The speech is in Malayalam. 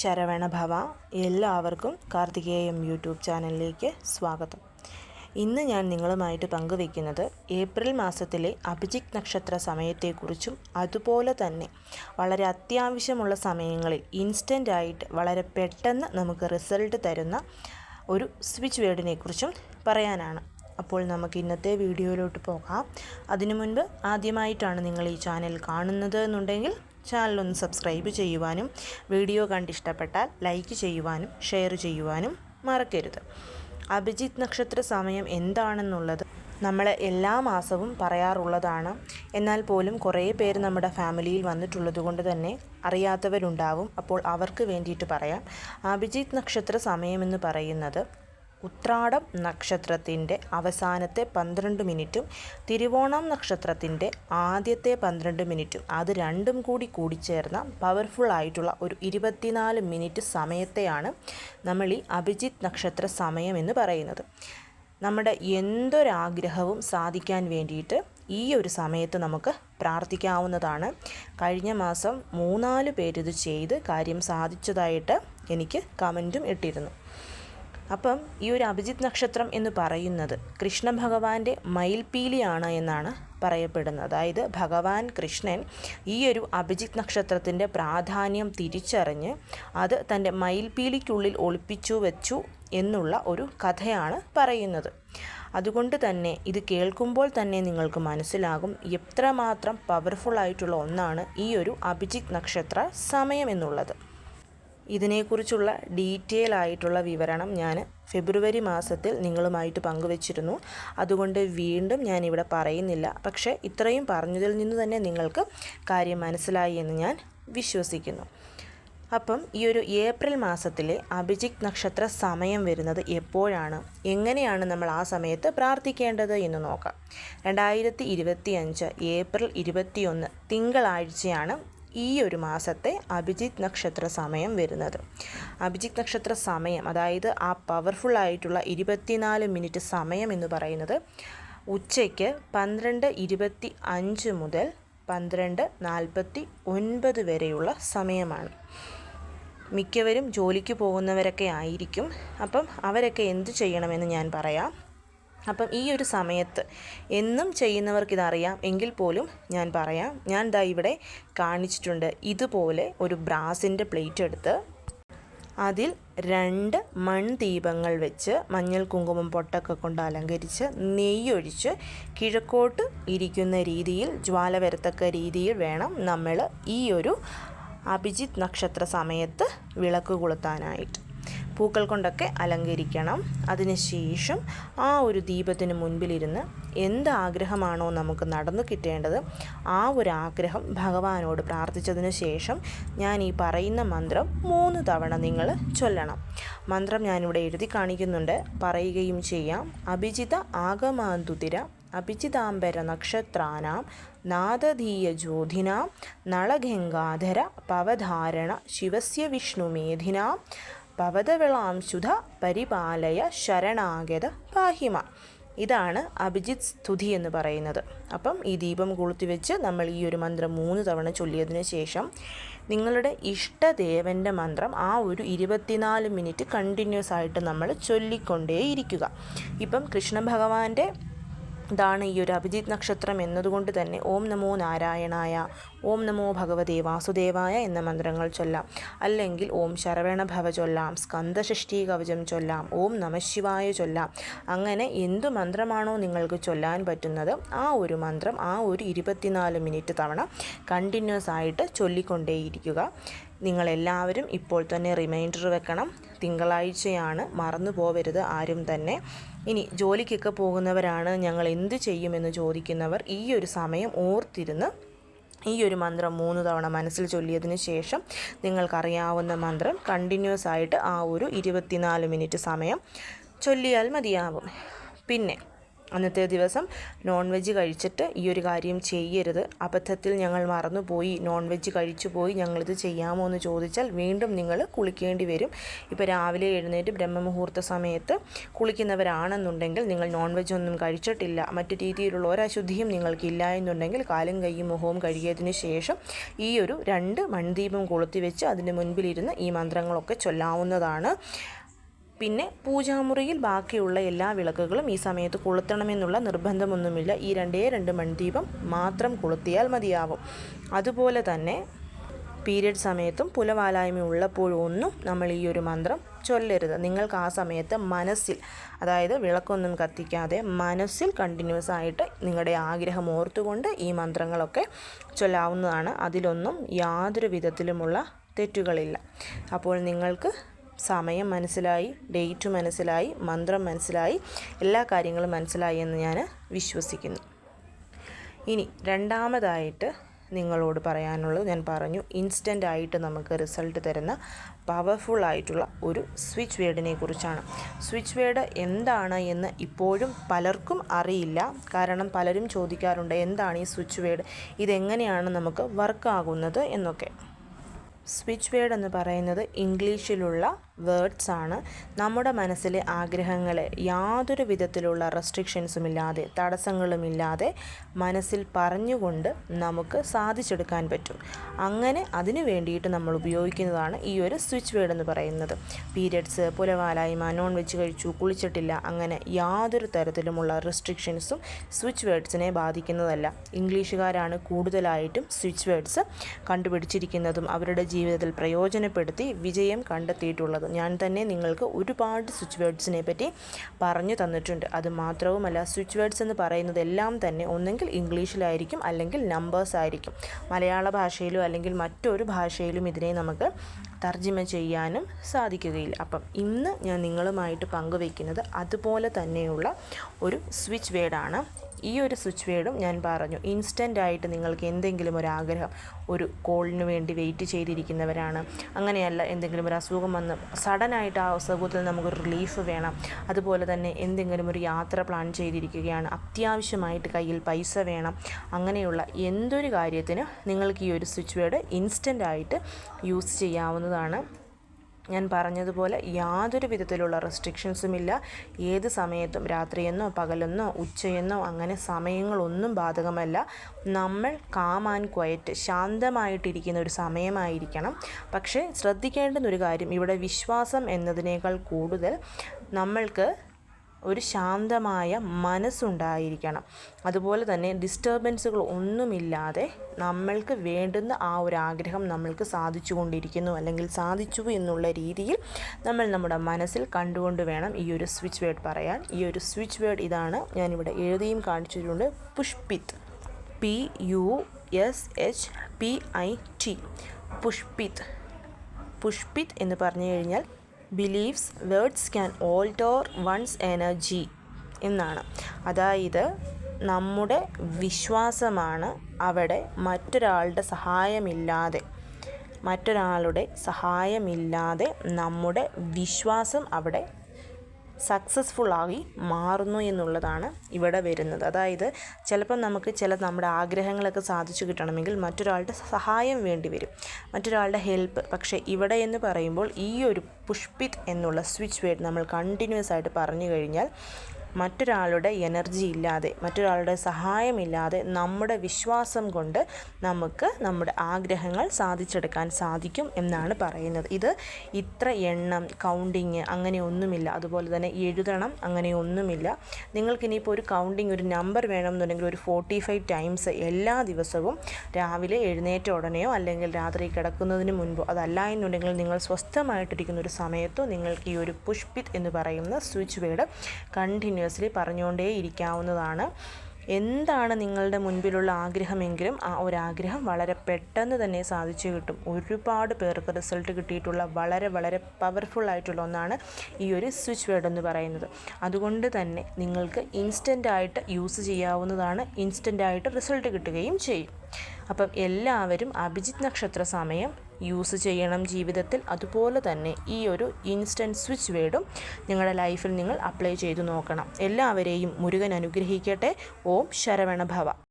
ശരവണ ഭവ എല്ലാവർക്കും കാർത്തികേയം യൂട്യൂബ് ചാനലിലേക്ക് സ്വാഗതം. ഇന്ന് ഞാൻ നിങ്ങളുമായിട്ട് പങ്കുവയ്ക്കുന്നത് ഏപ്രിൽ മാസത്തിലെ അഭിജിക് നക്ഷത്ര സമയത്തെക്കുറിച്ചും അതുപോലെ തന്നെ വളരെ അത്യാവശ്യമുള്ള സമയങ്ങളിൽ ഇൻസ്റ്റന്റ് ആയിട്ട് വളരെ പെട്ടെന്ന് നമുക്ക് റിസൾട്ട് തരുന്ന ഒരു സ്വിച്ച് വേർഡിനെക്കുറിച്ചും പറയാനാണ്. അപ്പോൾ നമുക്ക് ഇന്നത്തെ വീഡിയോയിലോട്ട് പോകാം. അതിനു മുൻപ് ആദ്യമായിട്ടാണ് നിങ്ങൾ ഈ ചാനൽ കാണുന്നത് എന്നുണ്ടെങ്കിൽ ചാനലൊന്ന് സബ്സ്ക്രൈബ് ചെയ്യുവാനും വീഡിയോ കണ്ടിഷ്ടപ്പെട്ടാൽ ലൈക്ക് ചെയ്യുവാനും ഷെയർ ചെയ്യുവാനും മറക്കരുത്. അഭിജിത്ത് നക്ഷത്ര സമയം എന്താണെന്നുള്ളത് നമ്മൾ എല്ലാ മാസവും പറയാറുള്ളതാണ്. എന്നാൽ പോലും കുറേ പേര് നമ്മുടെ ഫാമിലിയിൽ വന്നിട്ടുള്ളത് കൊണ്ട് തന്നെ അറിയാത്തവരുണ്ടാവും. അപ്പോൾ അവർക്ക് വേണ്ടിയിട്ട് പറയാം. അഭിജിത്ത് നക്ഷത്ര സമയമെന്ന് പറയുന്നത് ഉത്രാടം നക്ഷത്രത്തിന്റെ അവസാനത്തെ പന്ത്രണ്ട് മിനിറ്റും തിരുവോണം നക്ഷത്രത്തിന്റെ ആദ്യത്തെ പന്ത്രണ്ട് മിനിറ്റും. അത് രണ്ടും കൂടി കൂടിച്ചേർന്ന പവർഫുൾ ആയിട്ടുള്ള ഒരു ഇരുപത്തിനാല് മിനിറ്റ് സമയത്തെയാണ് നമ്മൾ ഈ അഭിജിത്ത് നക്ഷത്ര സമയം എന്ന് പറയുന്നത്. നമ്മുടെ എന്തൊരാഗ്രഹവും സാധിക്കാൻ വേണ്ടിയിട്ട് ഈ ഒരു സമയത്ത് നമുക്ക് പ്രാർത്ഥിക്കാവുന്നതാണ്. കഴിഞ്ഞ മാസം മൂന്നാൽ പേരിത് ചെയ്ത് കാര്യം സാധിച്ചതായിട്ട് എനിക്ക് കമന്റും ഇട്ടിരുന്നു. അപ്പം ഈ ഒരു അഭിജിത്ത് നക്ഷത്രം എന്ന് പറയുന്നത് കൃഷ്ണ ഭഗവാന്റെ മയിൽപീലിയാണ് എന്നാണ് പറയപ്പെടുന്നത്. അതായത് ഭഗവാൻ കൃഷ്ണൻ ഈ ഒരു അഭിജിത്ത് നക്ഷത്രത്തിന്റെ പ്രാധാന്യം തിരിച്ചറിഞ്ഞ് അത് തന്റെ മയിൽപീലിക്കുള്ളിൽ ഒളിപ്പിച്ചു വെച്ചു എന്നുള്ള ഒരു കഥയാണ് പറയുന്നത്. അതുകൊണ്ട് തന്നെ ഇത് കേൾക്കുമ്പോൾ തന്നെ നിങ്ങൾക്ക് മനസ്സിലാകും എത്രമാത്രം പവർഫുൾ ആയിട്ടുള്ള ഒന്നാണ് ഈ ഒരു അഭിജിത്ത് നക്ഷത്ര സമയം എന്നുള്ളത്. ഇതിനെക്കുറിച്ചുള്ള ഡീറ്റെയിൽ ആയിട്ടുള്ള വിവരണം ഞാൻ ഫെബ്രുവരി മാസത്തിൽ നിങ്ങളുമായിട്ട് പങ്കുവച്ചിരുന്നു. അതുകൊണ്ട് വീണ്ടും ഞാനിവിടെ പറയുന്നില്ല. പക്ഷേ ഇത്രയും പറഞ്ഞതിൽ നിന്ന് തന്നെ നിങ്ങൾക്ക് കാര്യം മനസ്സിലായി എന്ന് ഞാൻ വിശ്വസിക്കുന്നു. അപ്പം ഈ ഒരു ഏപ്രിൽ മാസത്തിലെ അഭിജിക് നക്ഷത്ര സമയം വരുന്നത് എപ്പോഴാണ്? എങ്ങനെയാണ് നമ്മൾ ആ സമയത്ത് പ്രാർത്ഥിക്കേണ്ടത് എന്ന് നോക്കാം. രണ്ടായിരത്തി ഇരുപത്തി അഞ്ച് ഏപ്രിൽ ഇരുപത്തിയൊന്ന് തിങ്കളാഴ്ചയാണ് ഈ ഒരു മാസത്തെ അഭിജിത്ത് നക്ഷത്ര സമയം വരുന്നത്. അഭിജിത്ത് നക്ഷത്ര സമയം അതായത് ആ പവർഫുൾ ആയിട്ടുള്ള ഇരുപത്തിനാല് മിനിറ്റ് സമയം എന്ന് പറയുന്നത് ഉച്ചയ്ക്ക് പന്ത്രണ്ട് ഇരുപത്തി അഞ്ച് മുതൽ പന്ത്രണ്ട് നാൽപ്പത്തി ഒൻപത് വരെയുള്ള സമയമാണ്. മിക്കവരും ജോലിക്ക് പോകുന്നവരൊക്കെ ആയിരിക്കും. അപ്പം അവരൊക്കെ എന്ത് ചെയ്യണമെന്ന് ഞാൻ പറയാം. അപ്പം ഈ ഒരു സമയത്ത് എന്നും ചെയ്യുന്നവർക്ക് ഇതറിയാം. എങ്കിൽ പോലും ഞാൻ പറയാം ഞാൻ ദാ ഇവിടെ കാണിച്ചിട്ടുണ്ട് ഇതുപോലെ ഒരു ബ്രാസിന്റെ പ്ലേറ്റ് എടുത്ത് അതിൽ രണ്ട് മൺദീപങ്ങൾ വെച്ച് മഞ്ഞൾ കുങ്കുമം പൊട്ടൊക്കെ കൊണ്ട് അലങ്കരിച്ച് നെയ്യൊഴിച്ച് കിഴക്കോട്ട് ഇരിക്കുന്ന രീതിയിൽ ജ്വാല വരത്തക്ക രീതിയിൽ വേണം നമ്മൾ ഈ ഒരു അഭിജിത്ത് നക്ഷത്ര സമയത്ത് വിളക്ക് കൊളുത്താനായിട്ട്. പൂക്കൾ കൊണ്ടൊക്കെ അലങ്കരിക്കണം. അതിനുശേഷം ആ ഒരു ദീപത്തിന് മുൻപിലിരുന്ന് എന്ത് ആഗ്രഹമാണോ നമുക്ക് നടന്നു കിട്ടേണ്ടത് ആ ഒരു ആഗ്രഹം ഭഗവാനോട് പ്രാർത്ഥിച്ചതിന് ശേഷം ഞാൻ ഈ പറയുന്ന മന്ത്രം മൂന്ന് തവണ നിങ്ങൾ ചൊല്ലണം. മന്ത്രം ഞാനിവിടെ എഴുതി കാണിക്കുന്നുണ്ട്. പറയുകയും ചെയ്യാം. അഭിജിത ആഗമാന്തുതിര അഭിജിതാംബര നക്ഷത്രാനാം നാദധീയ ജ്യോതിനാം നളഗംഗാധര പവധാരണ ശിവസ്യ വിഷ്ണുമേധിനാം ഭവതവിളാംശുധ പരിപാലയ ശരണാഗത പാഹിമ ഇതാണ് അഭിജിത് സ്തുതി എന്ന് പറയുന്നത്. അപ്പം ഈ ദീപം കൊളുത്തി വെച്ച് നമ്മൾ ഈ ഒരു മന്ത്രം മൂന്ന് തവണ ചൊല്ലിയതിന് ശേഷം നിങ്ങളുടെ ഇഷ്ടദേവന്റെ മന്ത്രം ആ ഒരു ഇരുപത്തിനാല് മിനിറ്റ് കണ്ടിന്യൂസ് ആയിട്ട് നമ്മൾ ചൊല്ലിക്കൊണ്ടേയിരിക്കുക. ഇപ്പം കൃഷ്ണ ഭഗവാന്റെ ഇതാണ് ഈ ഒരു അഭിജിത് നക്ഷത്രം എന്നതുകൊണ്ട് തന്നെ ഓം നമോ നാരായണായ ഓം നമോ ഭഗവതേ വാസുദേവായ എന്ന മന്ത്രങ്ങൾ ചൊല്ലാം. അല്ലെങ്കിൽ ഓം ശരവണ ഭവ ചൊല്ലാം സ്കന്ദഷഷ്ടി കവചം ചൊല്ലാം ഓം നമശിവായ ചൊല്ലാം. അങ്ങനെ എന്തു മന്ത്രമാണോ നിങ്ങൾക്ക് ചൊല്ലാൻ പറ്റുന്നത് ആ ഒരു മന്ത്രം ആ ഒരു ഇരുപത്തിനാല് മിനിറ്റ് തവണ കണ്ടിന്യൂസ് ആയിട്ട് ചൊല്ലിക്കൊണ്ടേയിരിക്കുക. നിങ്ങളെല്ലാവരും ഇപ്പോൾ തന്നെ റിമൈൻഡർ വെക്കണം. തിങ്കളാഴ്ചയാണ് മറന്നു പോവരുത് ആരും തന്നെ. ഇനി ജോലിക്കൊക്കെ പോകുന്നവരാണ് ഞങ്ങൾ എന്ത് ചെയ്യുമെന്ന് ചോദിക്കുന്നവർ ഈ ഒരു സമയം ഓർത്തിരുന്ന് ഈ ഒരു മന്ത്രം മൂന്ന് തവണ മനസ്സിൽ ചൊല്ലിയതിന് ശേഷം നിങ്ങൾക്കറിയാവുന്ന മന്ത്രം കണ്ടിന്യൂസ് ആയിട്ട് ആ ഒരു ഇരുപത്തിനാല് മിനിറ്റ് സമയം ചൊല്ലിയാൽ മതിയാവും. പിന്നെ അന്നത്തെ ദിവസം നോൺ വെജ് കഴിച്ചിട്ട് ഈ ഒരു കാര്യം ചെയ്യരുത്. അബദ്ധത്തിൽ ഞങ്ങൾ മറന്നുപോയി. നോൺ വെജ് കഴിച്ചു പോയി. ഞങ്ങളിത് ചെയ്യാമോ എന്ന് ചോദിച്ചാൽ വീണ്ടും നിങ്ങൾ കുളിക്കേണ്ടി വരും. ഇപ്പോൾ രാവിലെ എഴുന്നേറ്റ് ബ്രഹ്മമുഹൂർത്ത സമയത്ത് കുളിക്കുന്നവരാണെന്നുണ്ടെങ്കിൽ നിങ്ങൾ നോൺ വെജ് ഒന്നും കഴിച്ചിട്ടില്ല. മറ്റു രീതിയിലുള്ള ഒരശുദ്ധിയും നിങ്ങൾക്കില്ല എന്നുണ്ടെങ്കിൽ കാലും കൈയും മുഖവും കഴുകിയതിന് ശേഷം ഈ ഒരു രണ്ട് മൺദീപം കൊളുത്തി വെച്ച് അതിന് മുൻപിലിരുന്ന് ഈ മന്ത്രങ്ങളൊക്കെ ചൊല്ലാവുന്നതാണ്. പിന്നെ പൂജാമുറിയിൽ ബാക്കിയുള്ള എല്ലാ വിളക്കുകളും ഈ സമയത്ത് കൊളുത്തണമെന്നുള്ള നിർബന്ധമൊന്നുമില്ല. ഈ രണ്ടേ രണ്ട് മൺദീപം മാത്രം കൊളുത്തിയാൽ മതിയാവും. അതുപോലെ തന്നെ പീരിയഡ് സമയത്തും പുലവാലായ്മ ഉള്ളപ്പോഴും ഒന്നും നമ്മൾ ഈ ഒരു മന്ത്രം ചൊല്ലരുത്. നിങ്ങൾക്ക് ആ സമയത്ത് മനസ്സിൽ അതായത് വിളക്കൊന്നും കത്തിക്കാതെ മനസ്സിൽ കണ്ടിന്യൂസ് ആയിട്ട് നിങ്ങളുടെ ആഗ്രഹം ഓർത്തുകൊണ്ട് ഈ മന്ത്രങ്ങളൊക്കെ ചൊല്ലാവുന്നതാണ്. അതിലൊന്നും യാതൊരു വിധത്തിലുമുള്ള തെറ്റുകളില്ല. അപ്പോൾ നിങ്ങൾക്ക് സമയം മനസ്സിലായി ഡേറ്റ് മനസ്സിലായി മന്ത്രം മനസ്സിലായി എല്ലാ കാര്യങ്ങളും മനസ്സിലായി എന്ന് ഞാൻ വിശ്വസിക്കുന്നു. ഇനി രണ്ടാമതായിട്ട് നിങ്ങളോട് പറയാനുള്ളത് ഞാൻ പറഞ്ഞു ഇൻസ്റ്റന്റ് ആയിട്ട് നമുക്ക് റിസൾട്ട് തരുന്ന പവർഫുൾ ആയിട്ടുള്ള ഒരു സ്വിച്ച് വേർഡിനെ കുറിച്ചാണ്. സ്വിച്ച് വേർഡ് എന്താണ് എന്ന് ഇപ്പോഴും പലർക്കും അറിയില്ല. കാരണം പലരും ചോദിക്കാറുണ്ട് എന്താണ് ഈ സ്വിച്ച് വേർഡ് ഇതെങ്ങനെയാണ് നമുക്ക് വർക്കാകുന്നത് എന്നൊക്കെ. സ്വിച്ച് വേർഡ് എന്ന് പറയുന്നത് ഇംഗ്ലീഷിലുള്ള വേർഡ്സ് ആണ് നമ്മുടെ മനസ്സിലെ ആഗ്രഹങ്ങളെ യാതൊരു വിധത്തിലുള്ള റെസ്ട്രിക്ഷൻസും ഇല്ലാതെ തടസ്സങ്ങളുമില്ലാതെ മനസ്സിൽ പറഞ്ഞുകൊണ്ട് നമുക്ക് സാധിച്ചെടുക്കാൻ പറ്റും. അങ്ങനെ അതിനു വേണ്ടിയിട്ട് നമ്മൾ ഉപയോഗിക്കുന്നതാണ് ഈ ഒരു സ്വിച്ച് വേർഡ് എന്ന് പറയുന്നത്. പീരിയഡ്സ് പുലവാലായ്മ നോൺ വെജ് കഴിച്ചു കുളിച്ചിട്ടില്ല അങ്ങനെ യാതൊരു തരത്തിലുമുള്ള റെസ്ട്രിക്ഷൻസും സ്വിച്ച് വേർഡ്സിനെ ബാധിക്കുന്നതല്ല. ഇംഗ്ലീഷുകാരാണ് കൂടുതലായിട്ടും സ്വിച്ച് വേർഡ്സ് കണ്ടുപിടിച്ചിരിക്കുന്നതും അവരുടെ ജീവിതത്തിൽ പ്രയോജനപ്പെടുത്തി വിജയം കണ്ടെത്തിയിട്ടുള്ളത് ഞാൻ തന്നെ നിങ്ങൾക്ക് ഒരുപാട് സ്വിച്ച് വേർഡ്സിനെ പറ്റി പറഞ്ഞു തന്നിട്ടുണ്ട്. അത് മാത്രവുമല്ല സ്വിച്ച് വേർഡ്സ് എന്ന് പറയുന്നത് എല്ലാം തന്നെ ഒന്നെങ്കിൽ ഇംഗ്ലീഷിലായിരിക്കും അല്ലെങ്കിൽ നമ്പേഴ്സ് ആയിരിക്കും. മലയാള ഭാഷയിലോ അല്ലെങ്കിൽ മറ്റൊരു ഭാഷയിലും ഇതിനെ നമുക്ക് തർജിമ ചെയ്യാനും സാധിക്കുകയില്ല. അപ്പം ഇന്ന് ഞാൻ നിങ്ങളുമായിട്ട് പങ്കുവയ്ക്കുന്നത് അതുപോലെ തന്നെയുള്ള ഒരു സ്വിച്ച് വേർഡാണ് ഈ ഒരു സ്വിച്ച് വേർഡും ഞാൻ പറഞ്ഞു. ഇൻസ്റ്റന്റ് ആയിട്ട് നിങ്ങൾക്ക് എന്തെങ്കിലും ഒരു ആഗ്രഹം ഒരു കോളിന് വേണ്ടി വെയിറ്റ് ചെയ്തിരിക്കുന്നവരാണ്. അങ്ങനെയല്ല എന്തെങ്കിലും ഒരു അസുഖം വന്ന് സഡനായിട്ട് ആ അസുഖത്തിൽ നമുക്കൊരു റിലീഫ് വേണം. അതുപോലെ തന്നെ എന്തെങ്കിലും ഒരു യാത്ര പ്ലാൻ ചെയ്തിരിക്കുകയാണ്. അത്യാവശ്യമായിട്ട് കയ്യിൽ പൈസ വേണം. അങ്ങനെയുള്ള എന്തൊരു കാര്യത്തിന് നിങ്ങൾക്ക് ഈ ഒരു സ്വിച്ച് വേർഡ് ഇൻസ്റ്റന്റ് ആയിട്ട് യൂസ് ചെയ്യാവുന്നതാണ്. ഞാൻ പറഞ്ഞതുപോലെ യാതൊരു വിധത്തിലുള്ള റെസ്ട്രിക്ഷൻസും ഇല്ല ഏത് സമയത്തും രാത്രിയെന്നോ പകലെന്നോ ഉച്ചയെന്നോ അങ്ങനെ സമയങ്ങളൊന്നും ബാധകമല്ല. നമ്മൾ കാം ആൻഡ് ക്വയറ്റ് ശാന്തമായിട്ടിരിക്കുന്ന ഒരു സമയമായിരിക്കണം. പക്ഷേ ശ്രദ്ധിക്കേണ്ടുന്ന ഒരു കാര്യം ഇവിടെ വിശ്വാസം എന്നതിനേക്കാൾ കൂടുതൽ നമ്മൾക്ക് ഒരു ശാന്തമായ മനസ്സുണ്ടായിരിക്കണം. അതുപോലെ തന്നെ ഡിസ്റ്റർബൻസുകൾ ഒന്നുമില്ലാതെ നമ്മൾക്ക് വേണ്ടുന്ന ആ ഒരു ആഗ്രഹം നമ്മൾക്ക് സാധിച്ചു കൊണ്ടിരിക്കുന്നു അല്ലെങ്കിൽ സാധിച്ചു എന്നുള്ള രീതിയിൽ നമ്മൾ നമ്മുടെ മനസ്സിൽ കണ്ടുകൊണ്ട് വേണം ഈ ഒരു സ്വിച്ച് വേർഡ് പറയാൻ. ഈ ഒരു സ്വിച്ച് വേർഡ് ഇതാണ് ഞാനിവിടെ എഴുതിയും കാണിച്ചിട്ടുണ്ട്. പുഷ്പിത്. P U S H P I T പുഷ്പിത്. പുഷ്പിത് എന്ന് പറഞ്ഞു കഴിഞ്ഞാൽ believes words can alter one's energy എന്നാണ്. അതായത് നമ്മുടെ വിശ്വാസമാണ് അവിടെ മറ്റൊരാളുടെ സഹായമില്ലാതെ മറ്റൊരാളുടെ സഹായമില്ലാതെ നമ്മുടെ വിശ്വാസം അവിടെ സക്സസ്ഫുള്ളായി മാറുന്നു എന്നുള്ളതാണ് ഇവിടെ വരുന്നത്. അതായത് ചിലപ്പോൾ നമുക്ക് ചില നമ്മുടെ ആഗ്രഹങ്ങളൊക്കെ സാധിച്ചു കിട്ടണമെങ്കിൽ മറ്റൊരാളുടെ സഹായം വേണ്ടി വരും. മറ്റൊരാളുടെ ഹെൽപ്പ് പക്ഷേ ഇവിടെ എന്ന് പറയുമ്പോൾ ഈ ഒരു പുഷ്പിത് എന്നുള്ള സ്വിച്ച് വേർഡ് നമ്മൾ കണ്ടിന്യൂസ് ആയിട്ട് പറഞ്ഞു കഴിഞ്ഞാൽ മറ്റൊരാളുടെ എനർജി ഇല്ലാതെ മറ്റൊരാളുടെ സഹായമില്ലാതെ നമ്മുടെ വിശ്വാസം കൊണ്ട് നമുക്ക് നമ്മുടെ ആഗ്രഹങ്ങൾ സാധിച്ചെടുക്കാൻ സാധിക്കും എന്നാണ് പറയുന്നത്. ഇത് ഇത്ര എണ്ണം കൗണ്ടിങ് അങ്ങനെ ഒന്നുമില്ല. അതുപോലെ തന്നെ എഴുതണം അങ്ങനെ ഒന്നുമില്ല. നിങ്ങൾക്കിനിയിപ്പോൾ ഒരു കൗണ്ടിങ് ഒരു നമ്പർ വേണമെന്നുണ്ടെങ്കിൽ ഒരു ഫോർട്ടി ഫൈവ് ടൈംസ് എല്ലാ ദിവസവും രാവിലെ എഴുന്നേറ്റ ഉടനെയോ അല്ലെങ്കിൽ രാത്രി കിടക്കുന്നതിന് മുൻപോ അതല്ല എന്നുണ്ടെങ്കിൽ നിങ്ങൾ സ്വസ്ഥമായിട്ടിരിക്കുന്ന ഒരു സമയത്തോ നിങ്ങൾക്ക് ഈ ഒരു പുഷ്പിത് എന്ന് പറയുന്ന സ്വിച്ച് വേഡ് വേർഡ് കണ്ടിന്യൂസ്ലി പറഞ്ഞുകൊണ്ടേ ഇരിക്കാവുന്നതാണ്. എന്താണ് നിങ്ങളുടെ മുൻപിലുള്ള ആഗ്രഹമെങ്കിലും ആ ഒരു ആഗ്രഹം വളരെ പെട്ടെന്ന് തന്നെ സാധിച്ചു കിട്ടും. ഒരുപാട് പേർക്ക് റിസൾട്ട് കിട്ടിയിട്ടുള്ള വളരെ വളരെ പവർഫുൾ ആയിട്ടുള്ള ഒന്നാണ് ഈ ഒരു സ്വിച്ച് വേർഡ് എന്ന് പറയുന്നത്. അതുകൊണ്ട് തന്നെ നിങ്ങൾക്ക് ഇൻസ്റ്റന്റ് ആയിട്ട് യൂസ് ചെയ്യാവുന്നതാണ്. ഇൻസ്റ്റന്റ് ആയിട്ട് റിസൾട്ട് കിട്ടുകയും ചെയ്യും. അപ്പം എല്ലാവരും അഭിജിത് നക്ഷത്ര സമയം യൂസ് ചെയ്യണം ജീവിതത്തിൽ. അതുപോലെ തന്നെ ഈ ഒരു ഇൻസ്റ്റന്റ് സ്വിച്ച് വേർഡും നിങ്ങളുടെ ലൈഫിൽ നിങ്ങൾ അപ്ലൈ ചെയ്തു നോക്കണം. എല്ലാവരെയും മുരുകൻ അനുഗ്രഹിക്കട്ടെ. ഓം ശരവണ ഭവ.